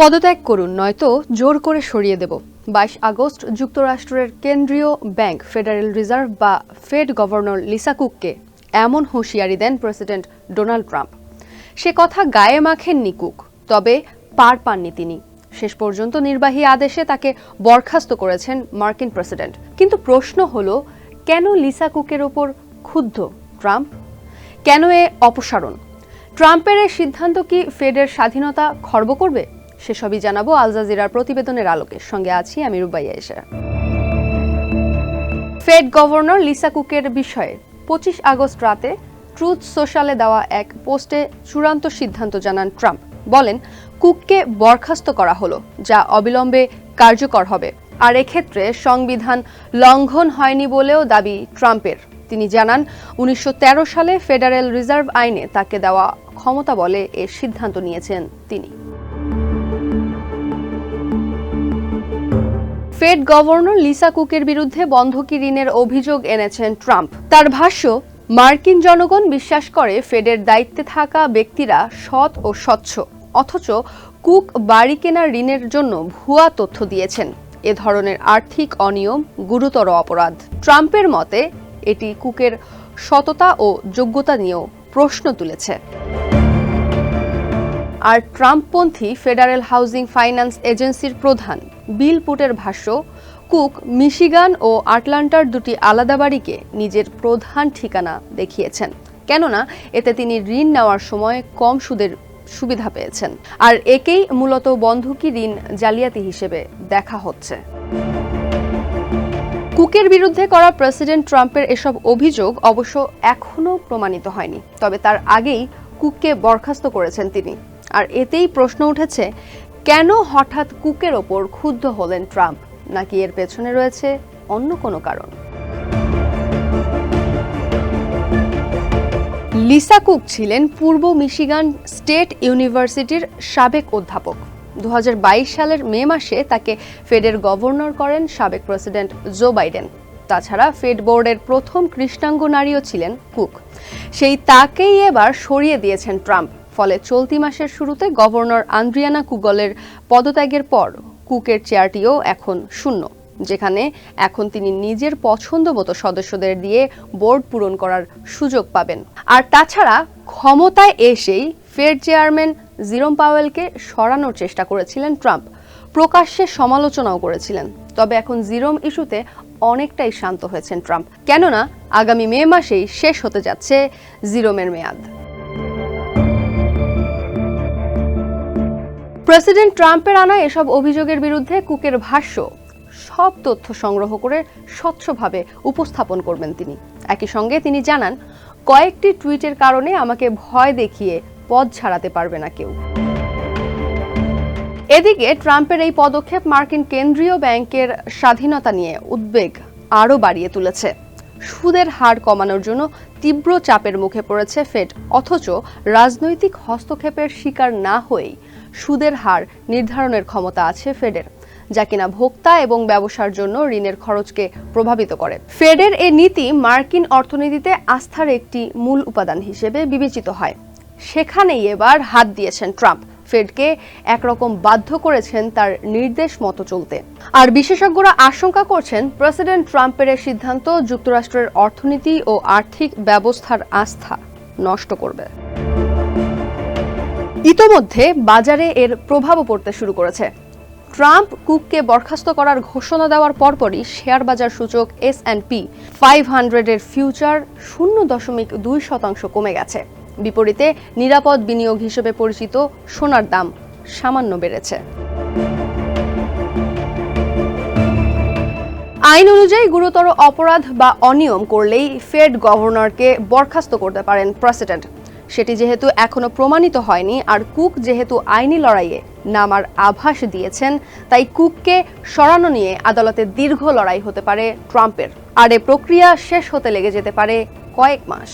পদত্যাগ করুন, নয়তো জোর করে সরিয়ে দেব। বাইশ আগস্ট যুক্তরাষ্ট্রের কেন্দ্রীয় ব্যাংক, ফেডারেল রিজার্ভ বা ফেড গভর্নর লিসা কুককে এমন হুঁশিয়ারি দেন প্রেসিডেন্ট ডোনাল্ড ট্রাম্প। সে কথা গায়ে মাখেননি কুক, তবে পার পাননি তিনি। শেষ পর্যন্ত নির্বাহী আদেশে তাকে বরখাস্ত করেছেন মার্কিন প্রেসিডেন্ট। কিন্তু প্রশ্ন হল, কেন লিসা কুকের ওপর ক্ষুব্ধ ট্রাম্প? কেন এ অপসারণ? ট্রাম্পের এই সিদ্ধান্ত কি ফেডের স্বাধীনতা খর্ব করবে? সেসবই জানাব আল জাজিরার প্রতিবেদনের আলোকে। সঙ্গে আছি আমি রুবাইয়া এসা ফেড গভর্নর লিসা কুকের বিষয়ে পঁচিশ আগস্ট রাতে ট্রুথ সোশ্যালে দেওয়া এক পোস্টে চূড়ান্ত সিদ্ধান্ত জানান ট্রাম্প। বলেন, কুককে বরখাস্ত করা হলো, যা অবিলম্বে কার্যকর হবে। আর এক্ষেত্রে সংবিধান লঙ্ঘন হয়নি বলেও দাবি ট্রাম্পের। তিনি জানান, উনিশশো তেরো সালে ফেডারেল রিজার্ভ আইনে তাকে দেওয়া ক্ষমতা বলে এ সিদ্ধান্ত নিয়েছেন তিনি। ফেড গভর্নর লিসা কুকের বিরুদ্ধে বন্ধকি ঋণের অভিযোগ এনেছেন ট্রাম্প। তার ভাষ্য, মার্কিন জনগণ বিশ্বাস করে ফেডের দায়িত্বে থাকা ব্যক্তিরা সৎ ও স্বচ্ছ। অথচ কুক বাড়ি কেনার ঋণের জন্য ভুয়া তথ্য দিয়েছেন। এ ধরনের আর্থিক অনিয়ম গুরুতর অপরাধ। ট্রাম্পের মতে, এটি কুকের সততা ও যোগ্যতা নিয়েও প্রশ্ন তুলেছে। আর ট্রাম্পপন্থী ফেডারেল হাউজিং ফাইন্যান্স এজেন্সির প্রধান বিল পুটের ভাষ্য, কুক, মিশিগান ও আটলান্টার দুটি আলাদা বাড়িকে নিজের প্রধান ঠিকানা দেখিয়েছেন। কেননা, এতে তিনি ঋণ নেওয়ার সময় কম সুদের সুবিধা পেয়েছেন। আর একেই মূলত বন্ধকি ঋণ জালিয়াতি হিসেবে দেখা হচ্ছে। কুকের বিরুদ্ধে করা প্রেসিডেন্ট ট্রাম্পের এসব অভিযোগ অবশ্য এখনও প্রমাণিত হয়নি। তবে তার আগেই কুককে বরখাস্ত করেছেন তিনি। আর এতেই প্রশ্ন উঠেছে, কেন হঠাৎ কুকের ওপর ক্ষুব্ধ হলেন ট্রাম্প? নাকি এর পেছনে রয়েছে অন্য কোনো কারণ? লিসা কুক ছিলেন পূর্ব মিশিগান স্টেট ইউনিভার্সিটির সাবেক অধ্যাপক। দু হাজার বাইশ সালের মে মাসে তাকে ফেডের গভর্নর করেন সাবেক প্রেসিডেন্ট জো বাইডেন। তাছাড়া ফেড বোর্ডের প্রথম কৃষ্ণাঙ্গ নারীও ছিলেন কুক। সেই তাকেই এবার সরিয়ে দিয়েছেন ট্রাম্প। ফলে চলতি মাসের শুরুতে গভর্নর আন্দ্রিয়ানা কুগলের পদত্যাগের পর কুকের চেয়ারটিও এখন শূন্য, যেখানে এখন তিনি নিজের পছন্দ মতো সদস্যদের দিয়ে বোর্ড পূরণ করার সুযোগ পাবেন। আর তাছাড়া ক্ষমতায় এসেই ফেড চেয়ারম্যান জিরোম পাওয়েলকে সরানোর চেষ্টা করেছিলেন ট্রাম্প। প্রকাশ্যে সমালোচনাও করেছিলেন। তবে এখন জিরোম ইস্যুতে অনেকটাই শান্ত হয়েছেন ট্রাম্প। কেননা আগামী মে মাসেই শেষ হতে যাচ্ছে জিরোমের মেয়াদ। প্রেসিডেন্ট ট্রাম্পের আনা এসব অভিযোগের বিরুদ্ধে কুকের ভাষ্য। সব তথ্য সংগ্রহ করে স্বচ্ছভাবে উপস্থাপন করবেন তিনি। একই সঙ্গে তিনি জানান, কয়েকটি টুইটের কারণে আমাকে ভয় দেখিয়ে পদ ছাড়াতে পারবে না কেউ। এদিকে ট্রাম্পের এই পদক্ষেপ মার্কিন কেন্দ্রীয় ব্যাংকের স্বাধীনতা নিয়ে উদ্বেগ আরও বাড়িয়ে তুলেছে। সুদের হার কমানোর জন্য তীব্র চাপের মুখে পড়েছে ফেড, অথচ রাজনৈতিক হস্তক্ষেপের শিকার না হয়েই সুদের হার নির্ধারণের ক্ষমতা আছে ফেডের, যা কিনা ভোক্তা এবং ব্যবসার জন্য ঋণের খরচকে প্রভাবিত করে। ফেডের এ নীতি মার্কিন অর্থনীতিতে আস্থার একটি মূল উপাদান হিসেবে বিবেচিত হয়। সেখানেই এবার হাত দিয়েছেন ট্রাম্প। ফেডকে একরকম বাধ্য করেছেন তার নির্দেশ মতো চলতে। আর বিশেষজ্ঞরা আশঙ্কা করছেন প্রেসিডেন্ট ট্রাম্পের সিদ্ধান্ত যুক্তরাষ্ট্রের অর্থনীতি ও আর্থিক ব্যবস্থার আস্থা নষ্ট করবে। ইতোমধ্যে বাজারে এর প্রভাবও পড়তে শুরু করেছে। ট্রাম্প কুককে বরখাস্ত করার ঘোষণা দেওয়ার পরপরই শেয়ার বাজার সূচক এস অ্যান্ড পি ফাইভ হান্ড্রেডের ফিউচার শূন্য দশমিক দুই শতাংশ কমে গেছে। বিপরীতে নিরাপদ বিনিয়োগ হিসেবে পরিচিত সোনার দাম সামান্য বেড়েছে। আইন অনুযায়ী গুরুতর অপরাধ বা অনিয়ম করলেই ফেড গভর্নরকে বরখাস্ত করতে পারেন প্রেসিডেন্ট। সেটি যেহেতু এখনও প্রমাণিত হয়নি, আর কুক যেহেতু আইনি লড়াইয়ে নামার আভাস দিয়েছেন, তাই কুককে সরানো নিয়ে আদালতে দীর্ঘ লড়াই হতে পারে ট্রাম্পের। আর এ প্রক্রিয়া শেষ হতে লেগে যেতে পারে কয়েক মাস।